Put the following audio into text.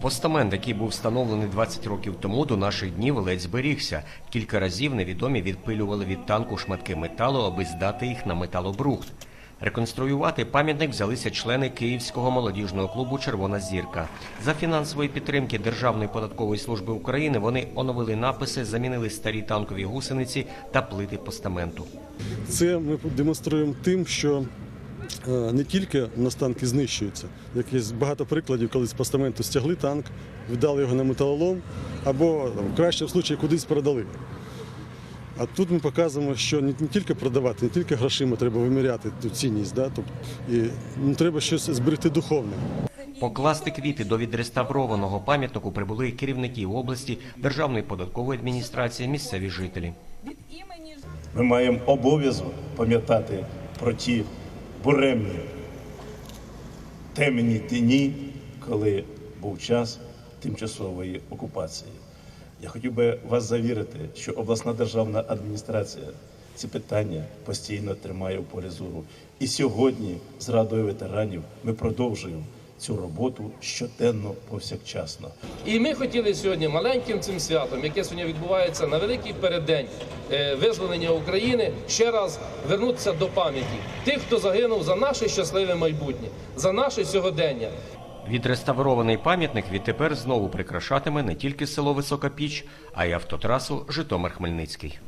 Постамент, який був встановлений 20 років тому, до наших днів ледь зберігся. Кілька разів невідомі відпилювали від танку шматки металу, аби здати їх на металобрухт. Реконструювати пам'ятник взялися члени Київського молодіжного клубу Червона зірка. За фінансової підтримки Державної податкової служби України вони оновили написи, замінили старі танкові гусениці та плити постаменту. Це ми демонструємо тим, що не тільки у нас танки знищуються, як є багато прикладів, коли з постаменту стягли танк, віддали його на металолом, або там, в кращому випадку кудись продали. А тут ми показуємо, що не, не тільки продавати, не тільки грошима треба виміряти ту цінність, да? тобто, і ну, треба щось зберегти духовне. Покласти квіти до відреставрованого пам'ятнику прибули керівники області, Державної податкової адміністрації, місцеві жителі. Ми маємо обов'язок пам'ятати про ті буремні темні дні, коли був час тимчасової окупації. Я хотів би вас завірити, що обласна державна адміністрація ці питання постійно тримає в полі зору. І сьогодні з Радою ветеранів ми продовжуємо цю роботу щоденно повсякчасно. І ми хотіли сьогодні маленьким цим святом, яке сьогодні відбувається на великий переддень е, визволення України, ще раз вернутися до пам'яті тих, хто загинув за наше щасливе майбутнє, за наше сьогодення. Відреставрований пам'ятник відтепер знову прикрашатиме не тільки село Висока Піч, а й автотрасу Житомир-Хмельницький.